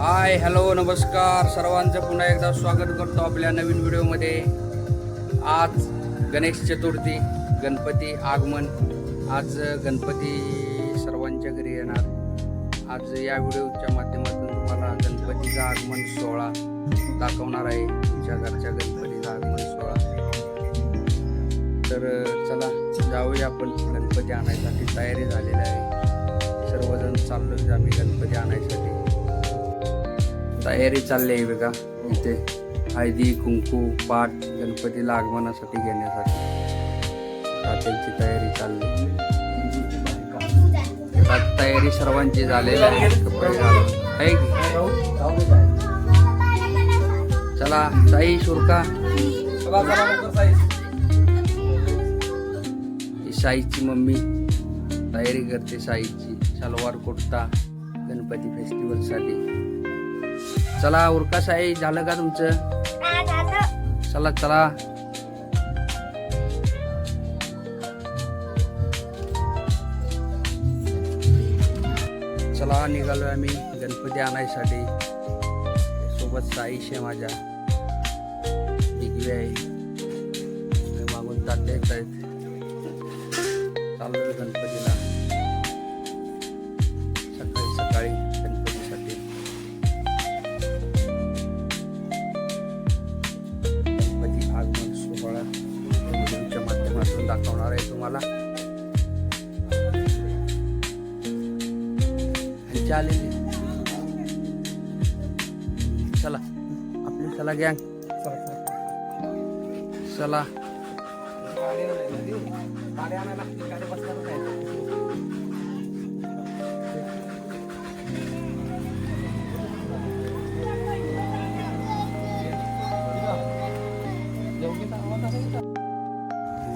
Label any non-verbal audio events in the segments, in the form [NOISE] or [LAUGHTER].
Hi hello नमस्कार. सर्वांचं पुन्हा एकदा स्वागत करतो आपल्या नवीन व्हिडिओमध्ये. आज गणेश चतुर्थी गणपती आगमन. आज गणपती सर्वांच्या घरी येणार. आज या व्हिडिओच्या माध्यमातून तुम्हाला गणपतीचा आगमन सोहळा दाखवणार आहे. तुमच्या घरच्या गणपतीचा आगमन सोहळा. तर चला जाऊया आपण. गणपती आणायसाठी तयारी झालेली आहे. सर्वजण चाललो आम्ही गणपती आणायसाठी. तयारी चालली आहे बघा. इथे हळदी कुंकू पाट गणपतीला आगमनासाठी घेण्यासाठी. त्यांची तयारी चालली आता तयारी सर्वांची झालेली आहे. कपडे चला साई शुरका. साईची मम्मी तयारी करते साईची. सलवार कुर्ता गणपती फेस्टिवलसाठी चला उरका साई झालं का तुमचं? चला चला. चला निघालोय आम्ही गणपती आणायसाठी. सोबत साईश आहे माझ्या. दिग्वी आहे. मागून तात्या आहेत आलेली चला आपली चला गँग चला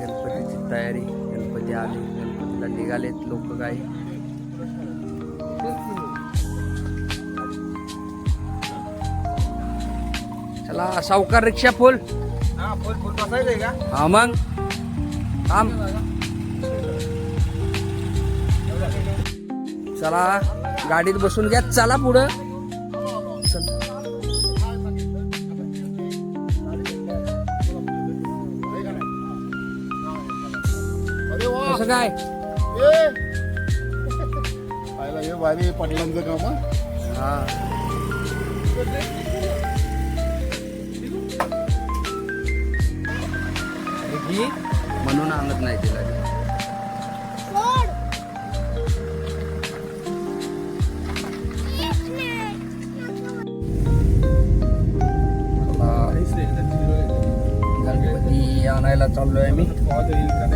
गणपतीची तयारी गणपती आले गणपतीला निघालेत लोक काय चला सावकार रिक्षा फुल. हा मग. थांब. चला गाडीत बसून घ्या. चला पुढं. चल. कसं काय? [LAUGHS] पाहिला हे भारी पाटलांचं काम हा. हा म्हणून आणत नाही तिला गणपती आणायला चाललोय मी.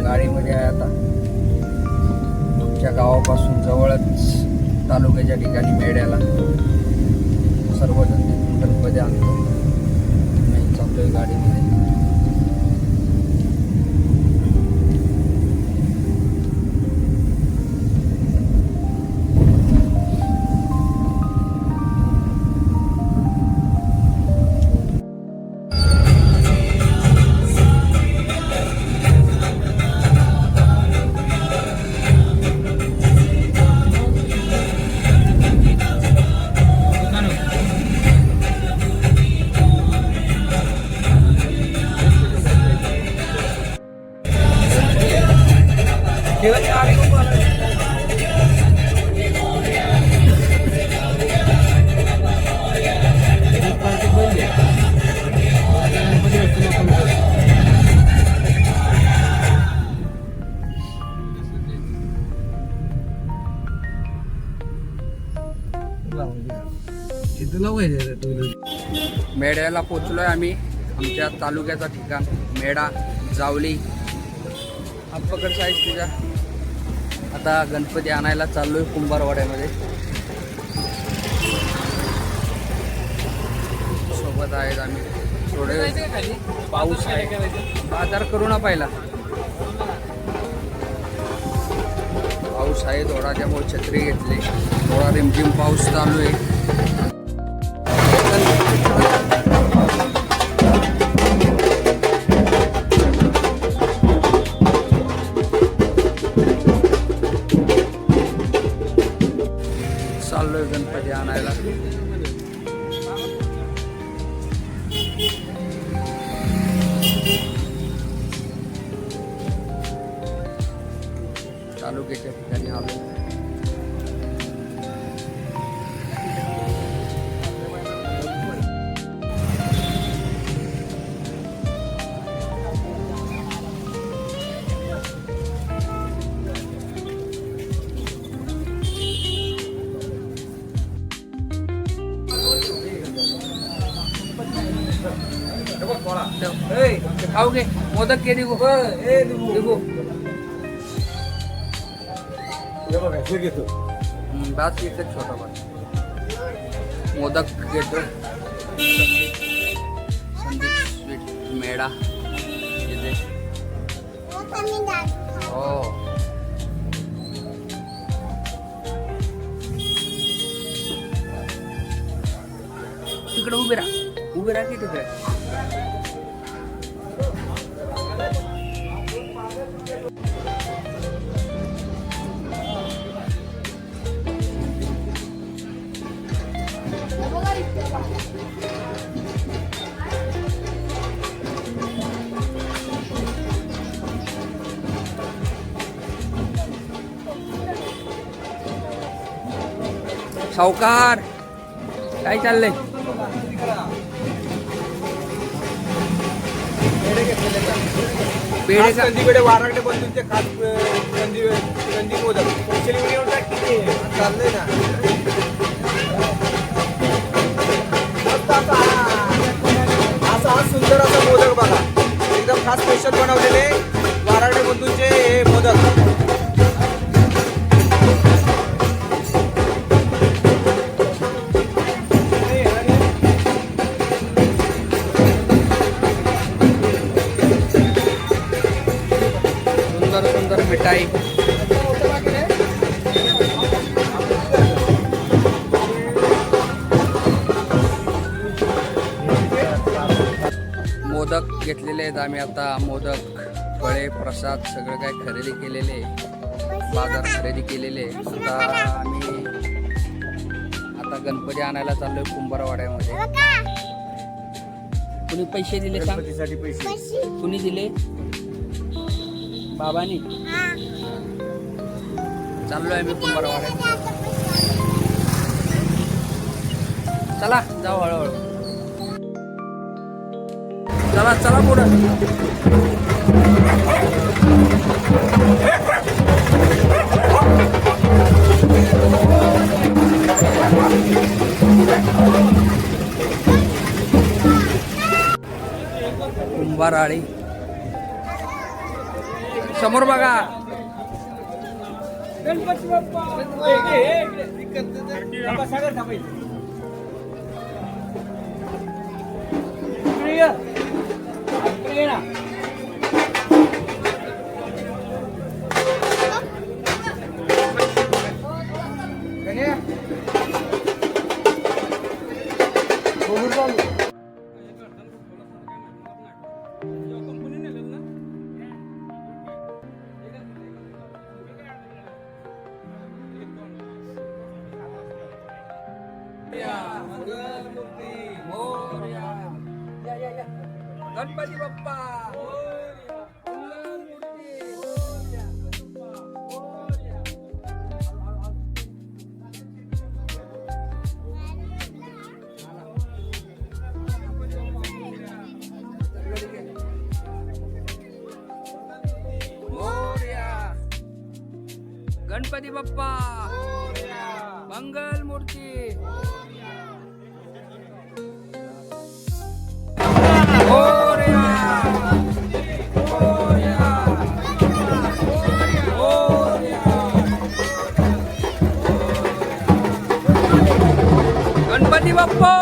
गाडीमध्ये आहे आता. आमच्या गावापासून जवळच तालुक्याच्या ठिकाणी मेड्याला सर्वजण तिथून गणपती आणतो. मी चाललोय गाडीमध्ये. मेड्याला आहे आम्ही आमच्या तालुक्याचा ठिकाण मेढा जावली हात साईज तुझ्या आता गणपती आणायला चाललोय कुंभारवाड्यामध्ये. सोबत आहेत आम्ही. थोडे पाऊस आहे. बाजार करू ना पाहिला. पाऊस आहे थोडा त्यामुळे छत्री घेतली. थोडा रिमझिम पाऊस चालू आहे. winner, winner. खाऊ घे मोदक के निघू दिगो हम्म, बास एकच छोटा बास मोदक घेतो संदीप स्वीट मेळा इथे हो तिकडे उभे राहा. उभे राहा की तिकडे सावकार काय चाललंय? पेढे का? कंदीकडे वाराकडे बंधूंचे खास अं, कंदी कंदी मोदक. स्पेशल व्हिडिओ टाक किती चाललंय ना. मस्त असा हा- असा हा सुंदर असा मोदक बघा. एकदम खास स्पेशल बनवलेले वाराकडे बंधूंचे हे मोदक. मिठाई मोदक घेतलेले आहेत आम्ही आता. मोदक फळे प्रसाद सगळं काय खरेदी केलेले बाजार खरेदी केलेले आता आम्ही आता गणपती आणायला चाललोय कुंभारवाड्यामध्ये. कुणी पैसे दिले सांग? कुणी दिले? बाबानी. चाललो आहे मी कुंभारवाड्यात चला जाऊ हळूहळू. चला चला पुढं. कुंभाराळी. समोर बघा. गणपती बाप्पा सागर थांबायचं इकडे ये. इकडे गणपती बाप्पा मंगल मूर्ती मोरया. मोरया. मोरया. गणपती बाप्पा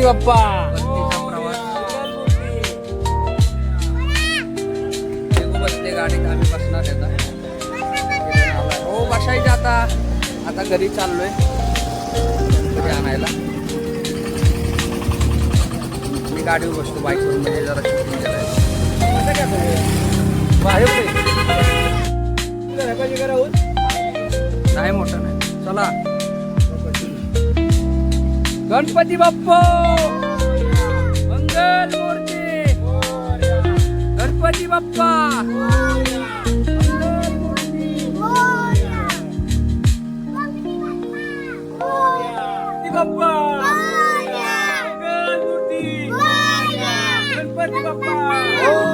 गणपती बाप्पा. गाडीत आम्ही बसणार आहे आता. हो बसायचं आता. आता घरी चाललोय. गणपती आणायला. मी गाडीवर बसतो बाईकवर म्हणजे जरा शूटिंग केलंय नाही मोठं नाही. चला. गणपती बाप्पा मंगल मूर्ती गणपती बाप्पा मंगल मूर्ती गणपती बाप्पा मंगल मूर्ती गणपती बाप्पा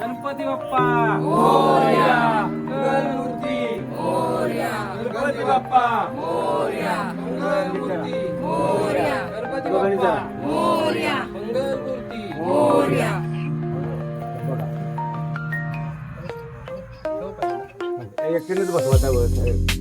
गणपती बाप्पा. मोरया. गणमूर्ती. मोरया. गणपती बाप्पा. मोरया. गणमूर्ती मोरया. गणपती बाप्पा. मोरया. मंगलमूर्ती. मोरया. एकटीनेच बसवा गाव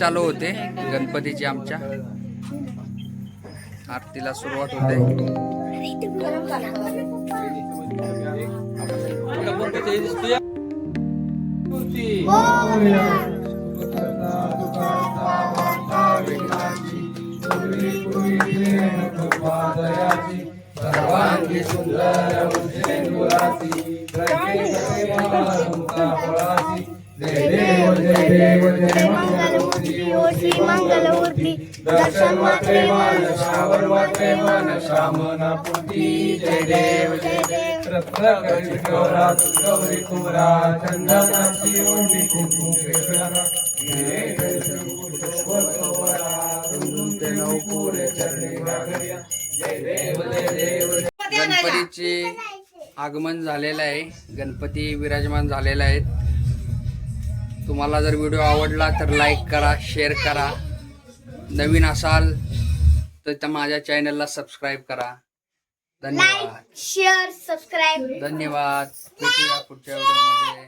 चालू होते गणपतीची आमच्या आरतीला सुरुवात होते मंगलमूर्ती ओ श्री मंगलमूर्ती दर्शन वाटे मन श्रावण वाटे मन श्रामना पुती जय देव जय देव। गौरी कुमरा चंदनाची ओटी कुंकू केशरा गणपतीचे आगमन झालेलं आहे गणपती विराजमान झालेले आहेत तुम्हाला जर व्हिडिओ आवडला तर लाईक करा शेअर करा. नवीन असाल तर त्या माझ्या चॅनलला सबस्क्राईब करा. धन्यवाद. शेअर सबस्क्राईब धन्यवाद. भेटूया पुढच्या व्हिडिओमध्ये